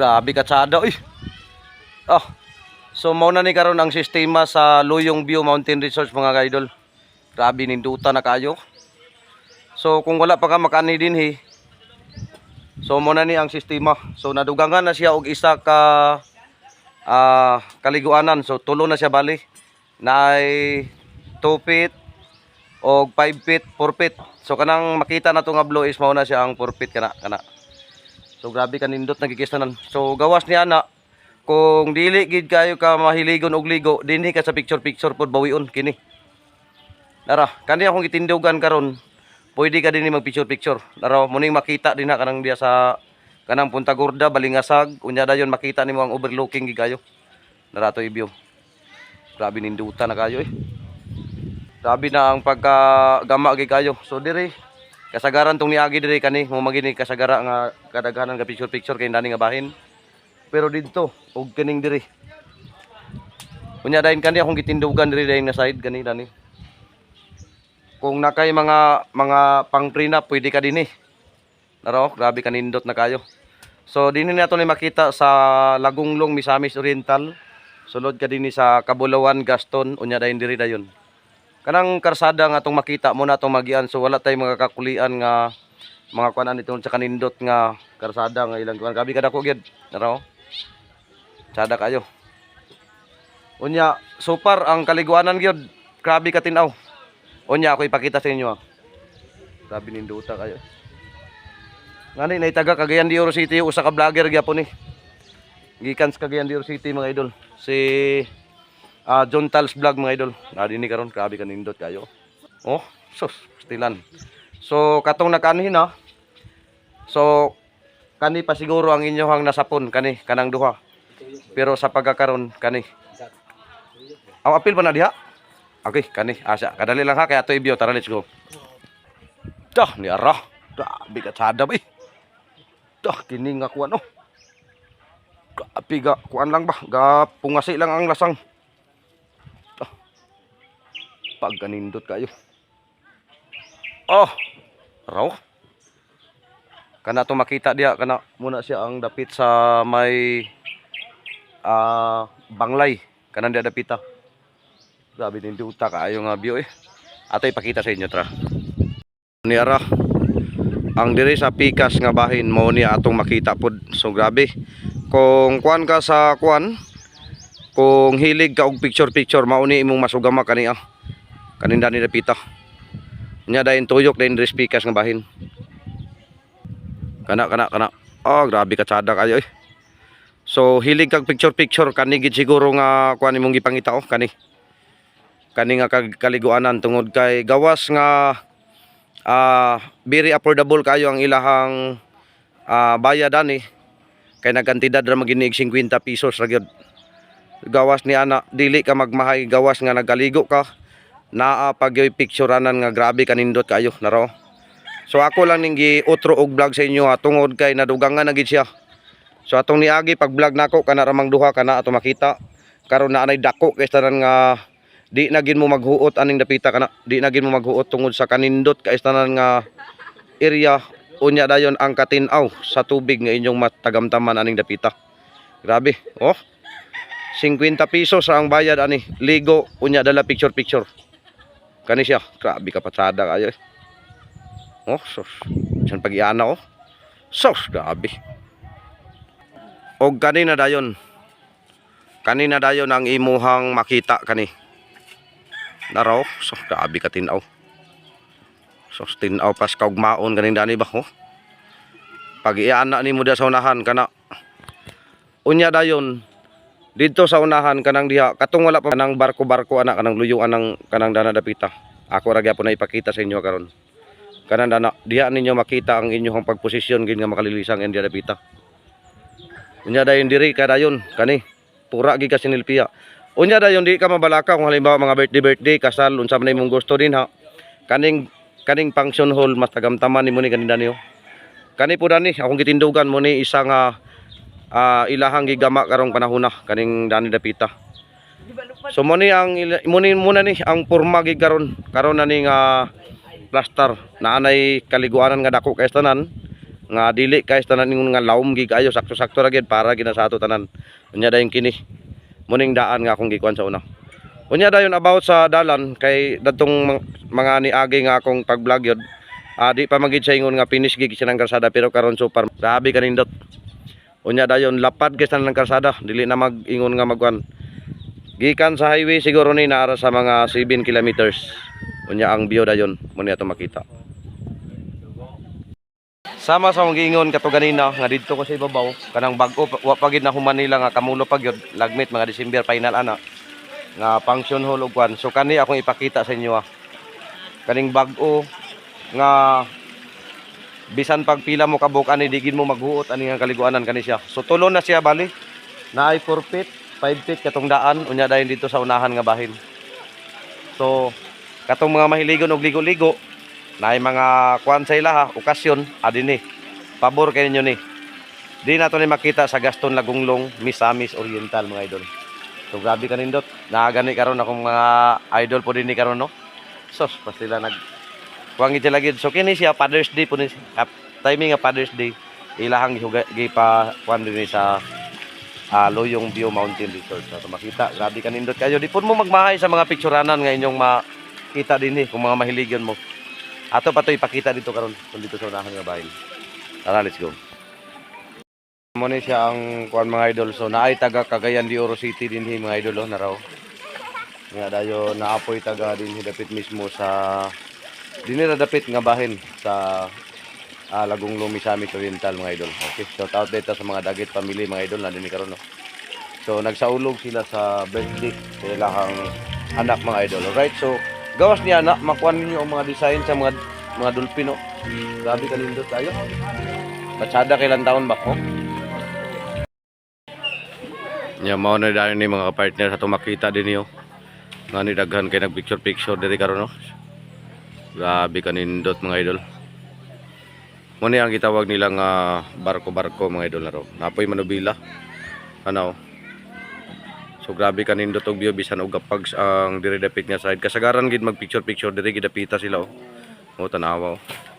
Grabe katsada uy. Ah. So mao na ni karon ang sistema sa Luyong View Mountain Resort mga kaidol. Grabe ninduta na kayo. So kung wala pa ka makani din hi. So mo na ni ang sistema. So nadugangan na siya og isa ka ah kaliguanan. So tulo na siya bali. Nay 2 feet og 5 feet, 4 feet. So kanang makita na to nga blow is mao na siya ang 4 feet kana kana. So grabe kanindot nagikistanan. So gawas niya na kung dili gid kayo ka mahiligon og ligo, dinhi ka sa picture picture pod bawion kini. Dara, kani akong itindugan karon. Pwede ka dinhi mag picture picture. Dara, muning makita din na kanang diya sa kanang Punta Gorda, Balingasag, unya dayon makita nimo ang overlooking gid kayo. Dara to i-view. Grabe ninduta na kayo eh. Grabe na ang pagkagama gid kayo. So dire kasagaran tong niagi dire kani mo magini kasagara nga kadaghanan nga picture picture kay nani nga bahin. Pero dito og kining dire. Unya dahin kani akong gitindugan dire dahin nga side kani dani. Kung nakay mga mga pang pwede ka dinhi. Naro, grabe kanindot na kayo. So dinhi nato ni makita sa Lagunglong Misamis Oriental. Sulod ka dinhi sa Kabulawan Gaston unya dahin diri dayon kanang karsada nga atong makita mo na atong magian so wala tay mga kakulian nga mga kuanan itong sa kanindot nga karsada nga ilang kuan. Gabi kada ko gyud naro sada kayo. Unya super ang kaliguanan gyud grabe ka tinaw. Unya ako ipakita sa inyo ah. grabe ninduta kayo. Ngani naitaga Cagayan de Oro City usa ka vlogger gyapon ni gikan sa Cagayan de Oro City mga idol. Si Ah, John Tals vlog mga idol. Nadi ni karon grabe kanindot kayo. Oh, sus, stilan. So katong nakaanhin na. So kani pa siguro ang inyohang nasapon kani kanang duha. Pero sa pagkakaron kani. Ang apil pa na diha? Okay, kani asa. Kadali lang ha kaya to ibyo tara let's go. Dah ni ara. Grabe ka sada ba eh. Dah kini nga kuan oh. Grabe ga kuan lang ba? Ga pungasi lang ang lasang. Pag kanindot kayo. Oh, raw. Kana to makita diya kana muna siya ang dapit sa may ah banglay kanan dia dapita. Grabe din duta kaayo nga view eh. Ato ipakita sa inyo tra. Niara ang diri sa pikas nga bahin mo ni atong makita pod. So grabe. Kung kuan ka sa kuan, kung hilig ka og picture picture mao ni imong masugama kani ah kaninda ni Pita nya dahin tuyok dahin diri pikas nga bahin. Kana kana kana. Oh grabe ka tsada kayo eh so hilig kag picture picture kani gid siguro nga kuan imong gipangita oh kani. Kani nga kag kaliguanan tungod kay gawas nga ah very affordable kayo ang ilahang ah bayad ani. Kay nagkantidad ra maginig 50 pesos ra gyud. Gawas ni ana dili ka magmahay gawas nga nagaligo ka naa pagyoy pictureanan nga grabe kanindot kayo naro. So ako lang ning gi-outro og vlog sa inyo ha. Tungod kay nadugangan na gid siya. So atong niagi pag vlog nako kana ramang duha kana ato makita. Karon na anay dako kay tanan nga di na gid mo maghuot aning dapita kana di na gid mo maghuot tungod sa kanindot kay tanan nga area. Unya dayon ang katinaw sa tubig nga inyong matagamtaman aning dapita grabe oh. 50 pesos ang bayad ani. Ligo unya dala picture picture kani siya. Grabe ka patsada kayo eh. oh sos san pag-iana oh sos grabe. Og kanina dayon. Kanina dayon ang imuhang makita kani. Naraw sos grabe ka tinaw. Sos tinaw pas kaugmaon kanin dani ba oh. Pag-iana ni mo da sa unahan kana. Unya dayon dito sa unahan kanang diha katong wala pa kanang barko-barko ana kanang luyuan ng kanang dana dapita. Ako ra gyapon na ipakita sa inyo karon. Kanang dana diha ninyo makita ang inyong pagposisyon gid nga makalilisang india dapita. Unya dayon diri kadayon kani pura gid ka sinilpiya. Unya dayon di ka mabalaka kung halimbawa mga birthday birthday kasal unsa man imong gusto din ha. Kaning kaning function hall matagamtaman nimo ni kanina niyo. Kani po dani akong gitindugan mo ni isa nga ah, ilahang gigama karong panahon na kaning dani dapita. So mo ni ang ila- mo ni muna ni ang porma gid karon karon na ni nga plaster. Na anay kaliguanan nga dako kay tanan nga dili kay tanan ningon nga lawom gi kayo sakto-sakto ra gid para gina sa ato tanan. Unya dayon kini muning daan nga akong gikuan sa una. Unya dayon about sa dalan kay dadtong mga niagi nga akong pag-vlog yun. Ah, di pa magid sa ingon nga finish gig siya ng karsada pero karon super grabe kanindot unya dayon lapad kay ng karsada dili na mag-ingon nga magkuan gikan sa highway siguro ni naara sa mga 7 kilometers. Unya ang view dayon. Mo niya makita. Sama sa mong giingon kato ganina nga didto ko sa ibabaw. Kanang bag-o wa na human nila nga kamulo pa gyud. Lagmit mga December final ana. Nga function hall ug. So kani akong ipakita sa inyo ah. Kaning bag-o nga bisan pag pila mo kabuk ani digid mo maghuot ani nga kaliguanan kani siya. So tulo na siya bali. Naay 4 feet, 5 feet katong daan unya dayon dito sa unahan nga bahin. So katong mga mahiligon og ligo-ligo naay mga kuan sa ila ha, okasyon adin ni. Pabor kay ninyo ni. Di na to ni makita sa Gaston Lagunglong, Misamis Oriental mga idol. So grabe ka nindot. Nakagani karon akong mga idol po din ni karon no. Sos, pas sila nag kuwangi sila gid. So kini siya Father's Day po ni kap- timing nga Father's Day. Ilahang gihuga gi pa kuan din ni sa ah, Loyong View Mountain Resort. So makita, grabe ka nindot kayo. Di po mo magmahay sa mga picturanan nga inyong makita din ni kung mga mahiligan mo. Ato pa to ipakita dito karon kung dito sa unahan nga bahay. Tara, let's go. Mo ni siya ang kuan mga idol. So naay taga Cagayan de Oro City din hi mga idol oh, na raw. Nga dayo naapoy taga din dapit mismo sa dinira dapit nga bahin sa ah, Lagong Lumisamis Oriental mga idol. Okay, shout out dito sa mga dagit family mga idol na din karon no. So nagsaulog sila sa birthday sa ilang anak mga idol. Alright, so gawas niya anak makuha ninyo ang mga design sa mga mga dolphin no. Grabe kalindot tayo. Batsada kailan taon ba ko? Nya mao na dahil ni mga partner sa tumakita din niyo. Nga ni daghan kay nag picture picture diri karon no. Grabe kanindot mga idol. Mo ni ang gitawag nilang ah, barko-barko mga idol na ro. Napoy manubila. Ano? So grabe kanindot og view bisan og gapag ang diri dapit nga side. Kasagaran gid mag picture picture diri gid dapita sila oh. Mo tanawa oh.